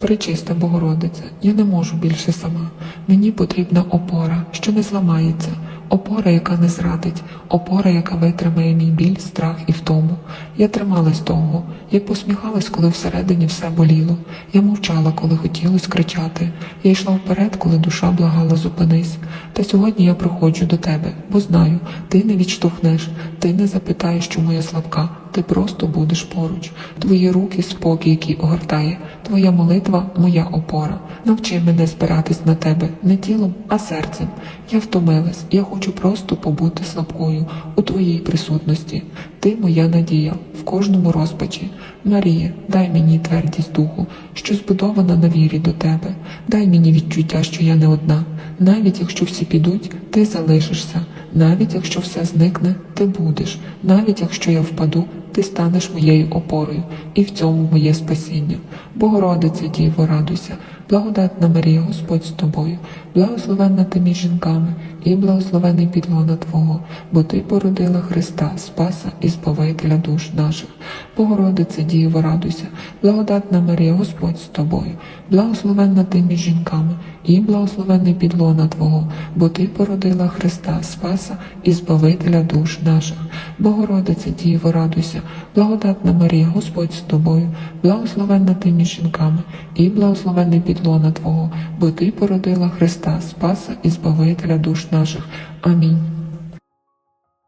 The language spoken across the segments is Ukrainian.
Пречиста Богородице, я не можу більше сама. Мені потрібна опора, що не зламається, опора, яка не зрадить, опора, яка витримає мій біль, страх і втому. Я трималась довго, я посміхалась, коли всередині все боліло. Я мовчала, коли хотілось кричати. Я йшла вперед, коли душа благала зупинись. Та сьогодні я приходжу до тебе, бо знаю, ти не відштовхнеш, ти не запитаєш, чому я слабка. Ти просто будеш поруч. Твої руки спокій, який огортає, твоя молитва моя опора. Навчи мене спиратись на тебе не тілом, а серцем. Я втомилась, я хочу просто побути слабкою у твоїй присутності. Ти моя надія в кожному розпачі. Марія, дай мені твердість духу, що збудована на вірі до тебе. Дай мені відчуття, що я не одна. Навіть якщо всі підуть, ти залишишся. Навіть якщо все зникне, ти будеш. Навіть якщо я впаду, ти станеш моєю опорою, і в цьому моє спасіння. Богородице, Діво, радуйся, благодатна Марія, Господь з тобою, благословенна ти між жінками, і благословений підлона Твого, бо Ти породила Христа, Спаса і Збавителя душ наших. Богородице, Діво, радуйся, благодатна Марія, Господь з тобою, благословенна ти між жінками, і благословений підлона Твого, бо Ти породила Христа, Спаса і Збавителя душ наших. Богородице, Діво, радуйся, благодатна Марія, Господь з тобою, благословенна ти між жінками, і благословений підлона Твого, бо Ти породила Христа, Спаса і Збавителя душ наших. Амінь.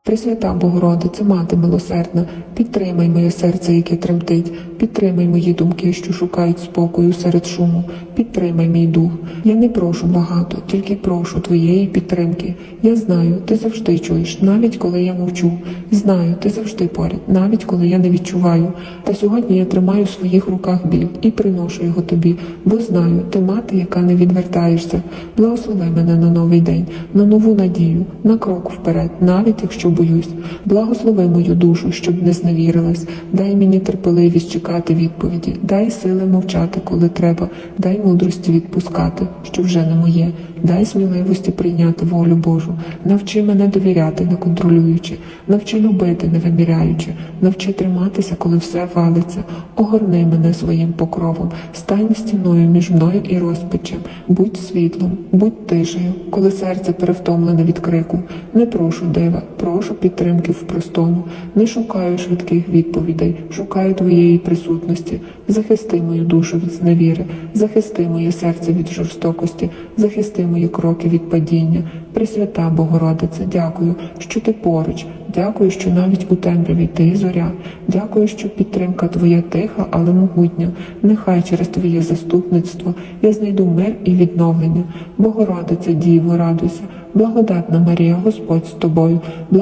Пресвята Богородице, Мати милосердна, підтримай моє серце, яке тремтить, підтримай мої думки, що шукають спокою серед шуму, підтримай мій дух. Я не прошу багато, тільки прошу твоєї підтримки. Я знаю, ти завжди чуєш, навіть коли я мовчу. Знаю, ти завжди поряд, навіть коли я не відчуваю. Та сьогодні я тримаю в своїх руках біль і приношу його тобі, бо знаю, ти мати, яка не відвертаєшся. Благослови мене на новий день, на нову надію, на крок вперед, навіть якщо боюсь. Благослови мою душу, щоб не зневірилась. Дай мені терпеливість чекати відповіді, дай сили мовчати, коли треба, дай мудрості відпускати, що вже не моє. Дай сміливості прийняти волю Божу. Навчи мене довіряти, не контролюючи, навчи любити, не виміряючи, навчи триматися, коли все валиться. Огорни мене своїм покровом, стань стіною між мною і розпачем. Будь світлом, будь тишею, коли серце перевтомлене від крику. Не прошу дива, прошу підтримки в простому. Не шукаю швидких відповідей, шукаю твоєї присутності. Захисти мою душу від зневіри, захисти моє серце від жорстокості, захисти мої кроки від падіння. Пресвята Богородице, дякую, що ти поруч. Дякую, що навіть у темряві ти зоря. Дякую, що підтримка твоя тиха, але могутня. Нехай через твоє заступництво я знайду мир і відновлення. Богородице, Діво, радуйся. Благодатна Марія, Господь з тобою,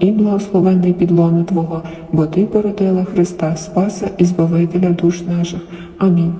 і благословений підлону Твого, бо Ти породила Христа, Спаса і Збавителя душ наших. Амінь.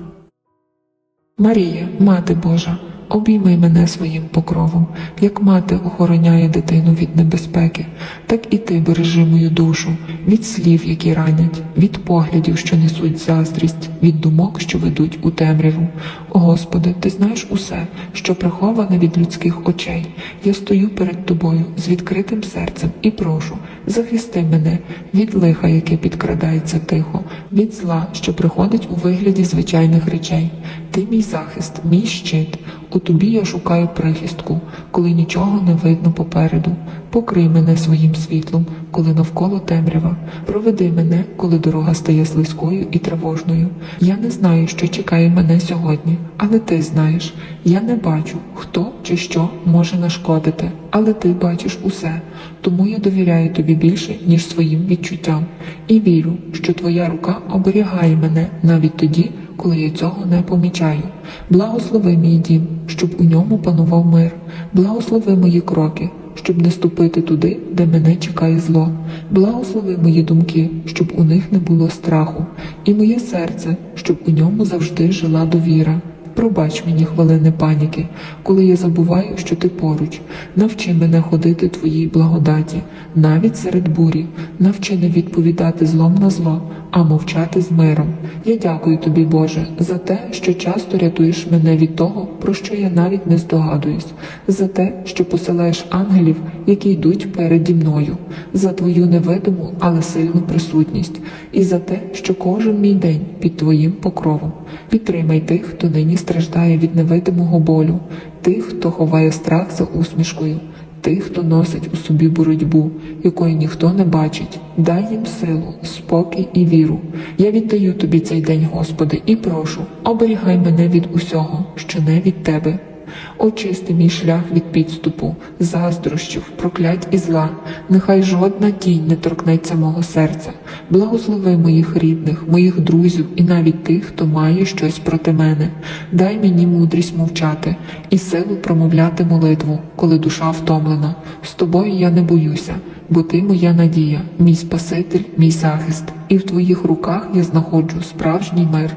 Марія, Мати Божа, обійми мене своїм покровом, як мати охороняє дитину від небезпеки, так і ти бережи мою душу від слів, які ранять, від поглядів, що несуть заздрість, від думок, що ведуть у темряву. О Господи, ти знаєш усе, що приховане від людських очей. Я стою перед тобою з відкритим серцем і прошу, захисти мене від лиха, яке підкрадається тихо, від зла, що приходить у вигляді звичайних речей. Ти мій захист, мій щит. У тобі я шукаю прихистку, коли нічого не видно попереду. Покрий мене своїм світлом, коли навколо темрява. Проведи мене, коли дорога стає слизькою і тривожною. Я не знаю, що чекає мене сьогодні, але ти знаєш. Я не бачу, хто чи що може нашкодити, але ти бачиш усе. Тому я довіряю тобі більше, ніж своїм відчуттям, і вірю, що твоя рука оберігає мене навіть тоді, коли я цього не помічаю. Благослови мій дім, щоб у ньому панував мир. Благослови мої кроки, щоб не ступити туди, де мене чекає зло. Благослови мої думки, щоб у них не було страху, і моє серце, щоб у ньому завжди жила довіра. Пробач мені хвилини паніки, коли я забуваю, що ти поруч. Навчи мене ходити твоїй благодаті, навіть серед бурі. Навчи не відповідати злом на зло, а мовчати з миром. Я дякую тобі, Боже, за те, що часто рятуєш мене від того, про що я навіть не здогадуюсь, за те, що посилаєш ангелів, які йдуть переді мною, за твою невидиму, але сильну присутність, і за те, що кожен мій день під твоїм покровом. Підтримай тих, хто нині страждає від невидимого болю, тих, хто ховає страх за усмішкою. Тих, хто носить у собі боротьбу, якої ніхто не бачить, дай їм силу, спокій і віру. Я віддаю тобі цей день, Господи, і прошу, оберігай мене від усього, що не від тебе. Очисти мій шлях від підступу, заздрощів, проклять і зла. Нехай жодна тінь не торкнеться мого серця. Благослови моїх рідних, моїх друзів і навіть тих, хто має щось проти мене. Дай мені мудрість мовчати і силу промовляти молитву, коли душа втомлена. З тобою я не боюся, бо ти моя надія, мій Спаситель, мій захист, і в твоїх руках я знаходжу справжній мир.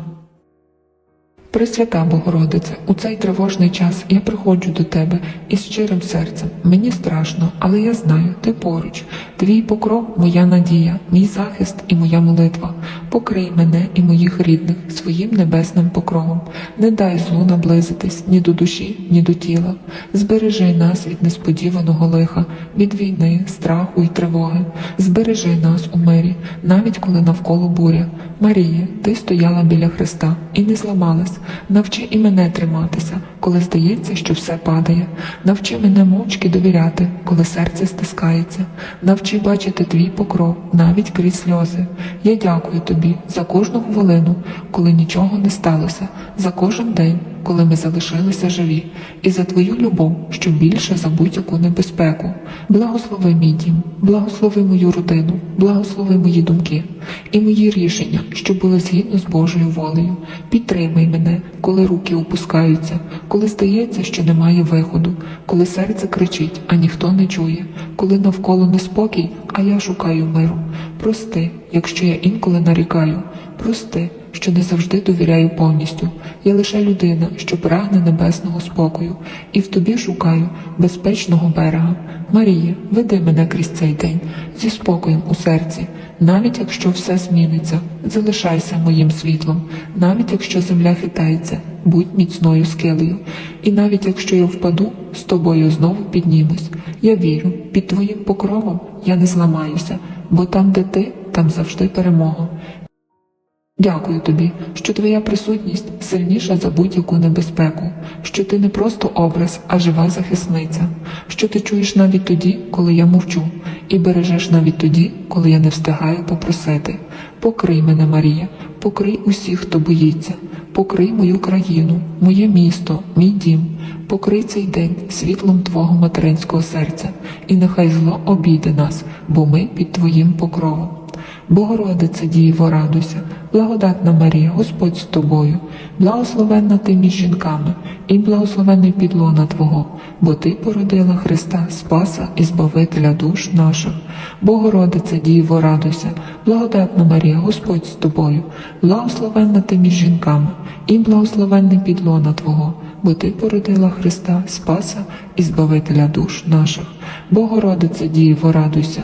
Пресвята Богородице, у цей тривожний час я приходжу до тебе із щирим серцем. Мені страшно, але я знаю, ти поруч. Твій покров моя надія, мій захист і моя молитва. Покрий мене і моїх рідних своїм небесним покровом. Не дай злу наблизитись ні до душі, ні до тіла. Збережи нас від несподіваного лиха, від війни, страху і тривоги. Збережи нас у мирі, навіть коли навколо буря. Марія, ти стояла біля Христа і не зламалась. Навчи і мене триматися, коли здається, що все падає. Навчи мене мовчки довіряти, коли серце стискається. Навчи бачити твій покров навіть крізь сльози. Я дякую тобі за кожну хвилину, коли нічого не сталося, за кожен день, коли ми залишилися живі, і за твою любов, що більше за будь-яку небезпеку. Благослови мій дім, благослови мою родину, благослови мої думки і мої рішення, що були згідно з Божою волею. Підтримай мене, коли руки опускаються, коли здається, що немає виходу, коли серце кричить, а ніхто не чує, коли навколо неспокій, а я шукаю миру. Прости, якщо я інколи нарікаю, прости що не завжди довіряю повністю. Я лише людина, що прагне небесного спокою, і в тобі шукаю безпечного берега. Марія, веди мене крізь цей день зі спокоєм у серці, навіть якщо все зміниться, залишайся моїм світлом, навіть якщо земля хитається, будь міцною скелею. І навіть якщо я впаду, з тобою знову піднімусь. Я вірю, під твоїм покровом я не зламаюся, бо там, де ти, там завжди перемога. Дякую тобі, що твоя присутність сильніша за будь-яку небезпеку, що ти не просто образ, а жива захисниця, що ти чуєш навіть тоді, коли я мовчу, і бережеш навіть тоді, коли я не встигаю попросити. Покрий мене, Марія, покрий усіх, хто боїться, покрий мою країну, моє місто, мій дім, покрий цей день світлом Твого материнського серця, і нехай зло обійде нас, бо ми під Твоїм покровом. Богородице Діво, радуйся, благодатна Марія, Господь з тобою, благословенна ти між жінками, і благословений підлона Твого, бо Ти породила Христа, Спаса і Збавителя душ наших. Богородице Діво, радуйся, благодатна Марія, Господь з тобою, благословенна ти між жінками, і благословенний підлона Твого, бо Ти породила Христа, Спаса і Збавителя душ наших. Богородице Діво, радуйся,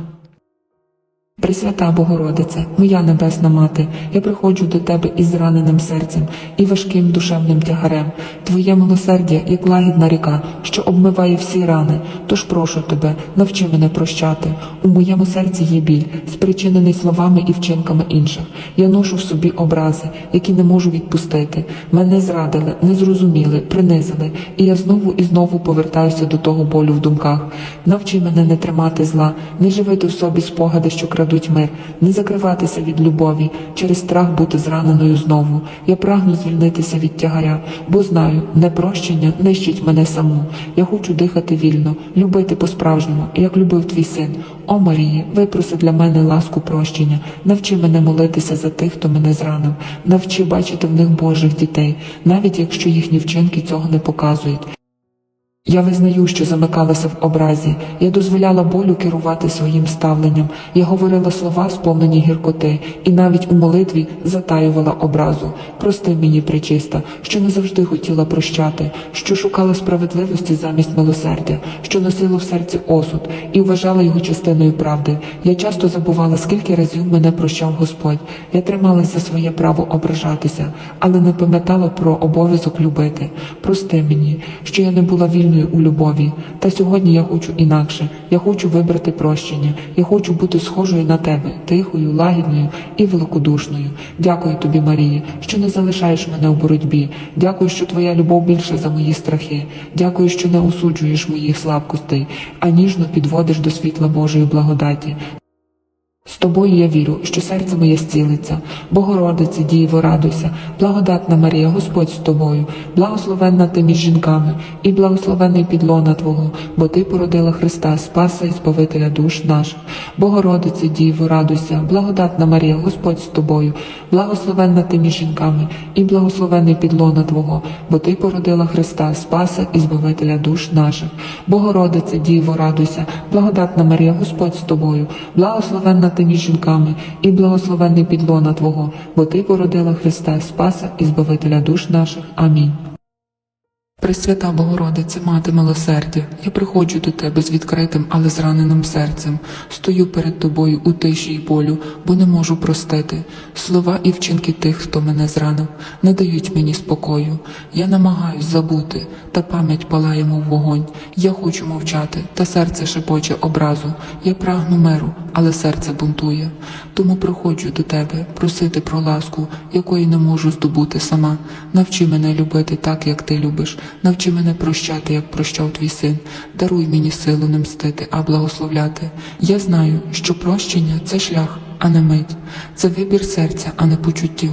Пресвята Богородице, моя небесна мати, я приходжу до тебе із зраненим серцем і важким душевним тягарем. Твоє милосердя, як лагідна ріка, що обмиває всі рани. Тож прошу тебе, навчи мене прощати. У моєму серці є біль, спричинений словами і вчинками інших. Я ношу в собі образи, які не можу відпустити. Мене зрадили, не зрозуміли, принизили, і я знову і знову повертаюся до того болю в думках. Навчи мене не тримати зла, не живити в собі спогади, що крадуть мир, не закриватися від любові, через страх бути зраненою знову. Я прагну звільнитися від тягаря, бо знаю, непрощення нищить мене саму. Я хочу дихати вільно, любити по-справжньому, як любив твій син. О Марії, випроси для мене ласку прощення, навчи мене молитися за тих, хто мене зранив, навчи бачити в них Божих дітей, навіть якщо їхні вчинки цього не показують. Я визнаю, що замикалася в образі, я дозволяла болю керувати своїм ставленням, я говорила слова, сповнені гіркоти, і навіть у молитві затаювала образу. Прости мені, причиста, що не завжди хотіла прощати, що шукала справедливості замість милосердя, що носила в серці осуд і вважала його частиною правди. Я часто забувала, скільки разів мене прощав Господь. Я трималась за своє право ображатися, але не пам'ятала про обов'язок любити. Прости мені, що я не була вільною у любові. Та сьогодні я хочу інакше. Я хочу вибрати прощення. Я хочу бути схожою на тебе, тихою, лагідною і великодушною. Дякую тобі, Марії, що не залишаєш мене у боротьбі. Дякую, що твоя любов більша за мої страхи. Дякую, що не осуджуєш моїх слабкостей, а ніжно підводиш до світла Божої благодаті. З тобою я вірю, що серце моє зцілиться. Богородице, Діво, радуйся, благодатна Марія, Господь з тобою, благословенна ти між жінками, і благословений підлона Твого, бо Ти породила Христа, Спаса і Збавителя душ наших. Богородице, Діво, радуйся, благодатна Марія, Господь з тобою, благословенна ти між жінками, і благословений підлона Твого, бо Ти породила Христа, Спаса і Збавителя душ наших. Богородице, Діво, радуйся, благодатна Марія, Господь з тобою, благословенна ти між жінками, і благословений підлона Твого, бо Ти породила Христа, Спаса і Збавителя душ наших. Амінь. Пресвята Богородице, мати милосердя, я приходжу до тебе з відкритим, але зраненим серцем. Стою перед тобою у тиші й болю, бо не можу простити. Слова і вчинки тих, хто мене зранив, не дають мені спокою. Я намагаюсь забути, та пам'ять палає, мов вогонь. Я хочу мовчати, та серце шепоче образу. Я прагну миру, але серце бунтує. Тому приходжу до тебе просити про ласку, якої не можу здобути сама. Навчи мене любити так, як ти любиш. Навчи мене прощати, як прощав твій син. Даруй мені силу не мстити, а благословляти. Я знаю, що прощення це шлях, а не мить. Це вибір серця, а не почуттів.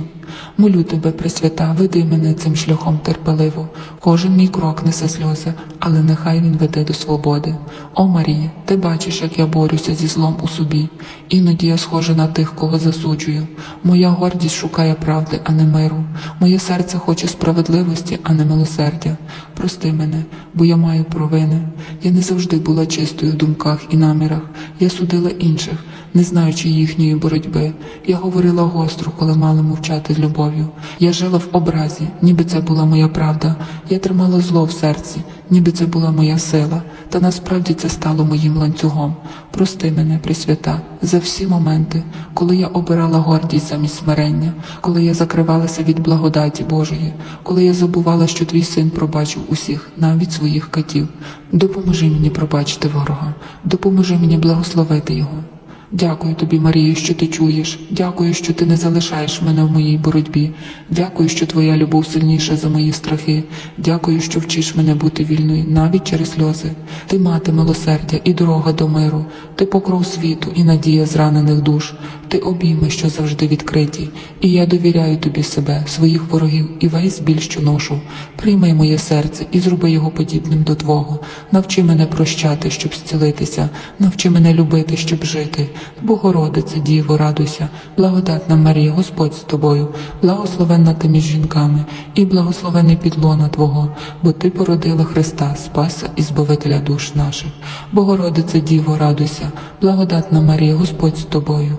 Молю тебе, Пресвята, веди мене цим шляхом терпеливо. Кожен мій крок несе сльози, але нехай він веде до свободи. О Марія, ти бачиш, як я борюся зі злом у собі. Іноді я схожа на тих, кого засуджую. Моя гордість шукає правди, а не миру. Моє серце хоче справедливості, а не милосердя. Прости мене, бо я маю провини. Я не завжди була чистою в думках і намірах. Я судила інших, не знаючи їхньої боротьби. Я говорила гостро, коли мала мовчати з любов'ю. Я жила в образі, ніби це була моя правда. Я тримала зло в серці, ніби це була моя сила. Та насправді це стало моїм ланцюгом. Прости мене, Пресвята, за всі моменти, коли я обирала гордість замість смирення, коли я закривалася від благодаті Божої, коли я забувала, що твій син пробачив усіх, навіть своїх катів. Допоможи мені пробачити ворога, допоможи мені благословити його. Дякую тобі, Марію, що ти чуєш. Дякую, що ти не залишаєш мене в моїй боротьбі. Дякую, що твоя любов сильніша за мої страхи. Дякую, що вчиш мене бути вільною навіть через сльози. Ти мати милосердя і дорога до миру. Ти покров світу і надія зранених душ. Ти обійми, що завжди відкриті. І я довіряю тобі себе, своїх ворогів і весь біль, що ношу. Приймай моє серце і зроби його подібним до Твого. Навчи мене прощати, щоб зцілитися. Навчи мене любити, щоб жити. Богородице, Діво, радуйся, благодатна Марія, Господь з тобою, благословенна ти між жінками, і благословений підлона Твого, бо Ти породила Христа, Спаса і Збавителя душ наших. Богородице, Діво, радуйся, благодатна Марія, Господь з тобою,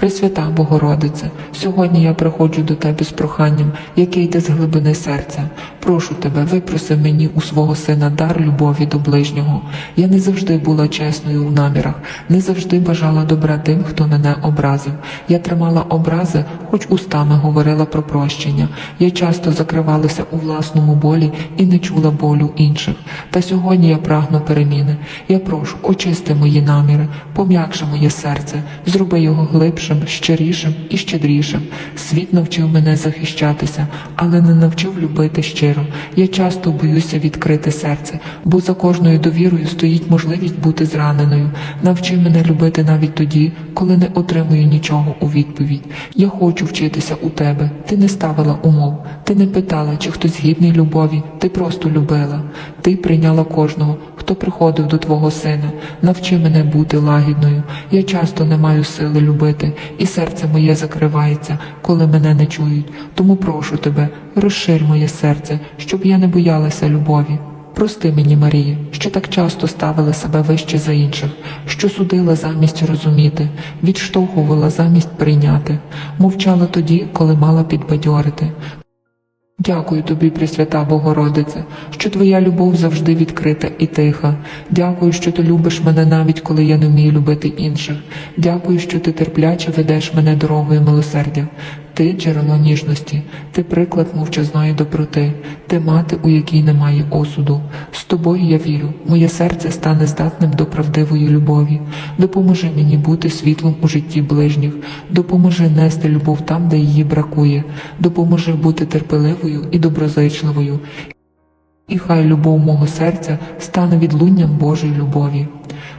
Пресвята Богородице, сьогодні я приходжу до Тебе з проханням, яке йде з глибини серця. Прошу Тебе, випроси мені у свого сина дар любові до ближнього. Я не завжди була чесною у намірах, не завжди бажала добра тим, хто мене образив. Я тримала образи, хоч устами говорила про прощення. Я часто закривалася у власному болі і не чула болю інших. Та сьогодні я прагну переміни. Я прошу, очисти мої наміри, пом'якши моє серце, зроби його глибшим, щирішим і щедрішим. Світ навчив мене захищатися, але не навчив любити щиро. Я часто боюся відкрити серце, бо за кожною довірою стоїть можливість бути зраненою. Навчи мене любити навіть тоді, коли не отримую нічого у відповідь. Я хочу вчитися у тебе. Ти не ставила умов, ти не питала, чи хтось гідний любові, ти просто любила. Ти прийняла кожного, хто приходив до твого сина. Навчи мене бути лагідною. Я часто не маю сили любити, і серце моє закривається, коли мене не чують. Тому прошу тебе, розширь моє серце, щоб я не боялася любові. Прости мені, Марія, що так часто ставила себе вище за інших, що судила замість розуміти, відштовхувала замість прийняти, мовчала тоді, коли мала підбадьорити. Дякую тобі, Пресвята Богородице, що твоя любов завжди відкрита і тиха. Дякую, що ти любиш мене навіть коли я не вмію любити інших. Дякую, що ти терпляче ведеш мене дорогою милосердя. Ти джерело ніжності, ти приклад мовчазної доброти, ти мати, у якій немає осуду. З тобою я вірю, моє серце стане здатним до правдивої любові. Допоможи мені бути світлом у житті ближніх, допоможи нести любов там, де її бракує, допоможи бути терпеливою і доброзичливою. І хай любов мого серця стане відлунням Божої любові.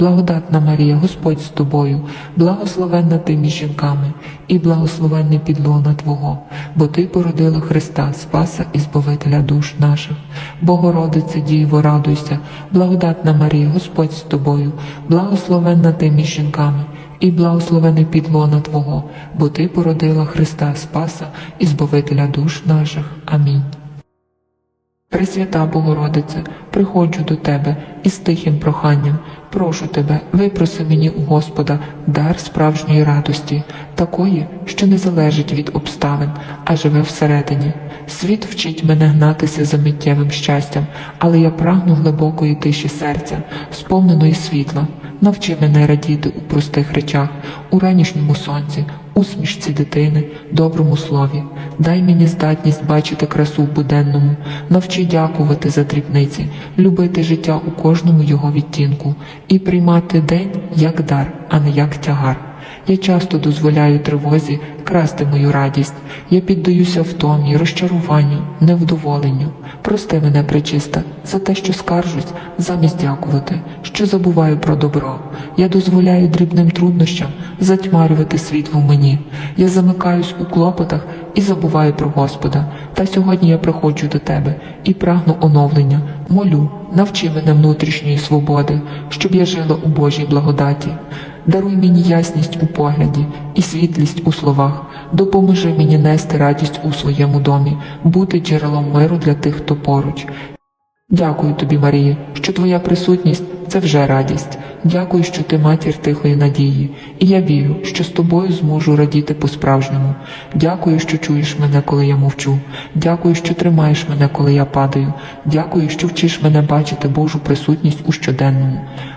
благодатна Марія, Господь з тобою, благословенна ти між жінками, і благословенний підлона Твого, бо Ти породила Христа, Спаса і Збавителя душ наших. Богородиця Діво, радуйся, благодатна Марія, Господь з тобою, благословенна ти між жінками, і благословений підлона Твого, бо Ти породила Христа, Спаса і Збавителя душ наших. Амінь. Пресвята Богородице, приходжу до Тебе із тихим проханням. Прошу Тебе, випроси мені у Господа дар справжньої радості, такої, що не залежить від обставин, а живе всередині. Світ вчить мене гнатися за миттєвим щастям, але я прагну глибокої тиші серця, сповненої світла. Навчи мене радіти у простих речах, у ранішньому сонці, усмішці дитини, доброму слові. Дай мені здатність бачити красу в буденному, навчи дякувати за дрібниці, любити життя у кожному його відтінку і приймати день як дар, а не як тягар. Я часто дозволяю тривозі красти мою радість. Я піддаюся втомі, розчаруванню, невдоволенню. Прости мене, причиста, за те, що скаржусь, замість дякувати, що забуваю про добро. Я дозволяю дрібним труднощам затьмарювати світло в мені. Я замикаюсь у клопотах і забуваю про Господа. Та сьогодні я приходжу до тебе і прагну оновлення, молю, навчи мене внутрішньої свободи, щоб я жила у Божій благодаті. Даруй мені ясність у погляді і світлість у словах. Допоможи мені нести радість у своєму домі, бути джерелом миру для тих, хто поруч. Дякую тобі, Марія, що твоя присутність це вже радість. Дякую, що ти матір тихої надії, і я вірю, що з тобою зможу радіти по-справжньому. Дякую, що чуєш мене, коли я мовчу. Дякую, що тримаєш мене, коли я падаю. Дякую, що вчиш мене бачити Божу присутність у щоденному.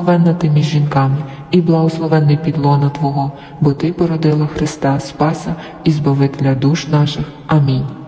благословенна ти між жінками, і благословенний підлона Твого, бо Ти породила Христа, Спаса і Збавителя душ наших. Амінь.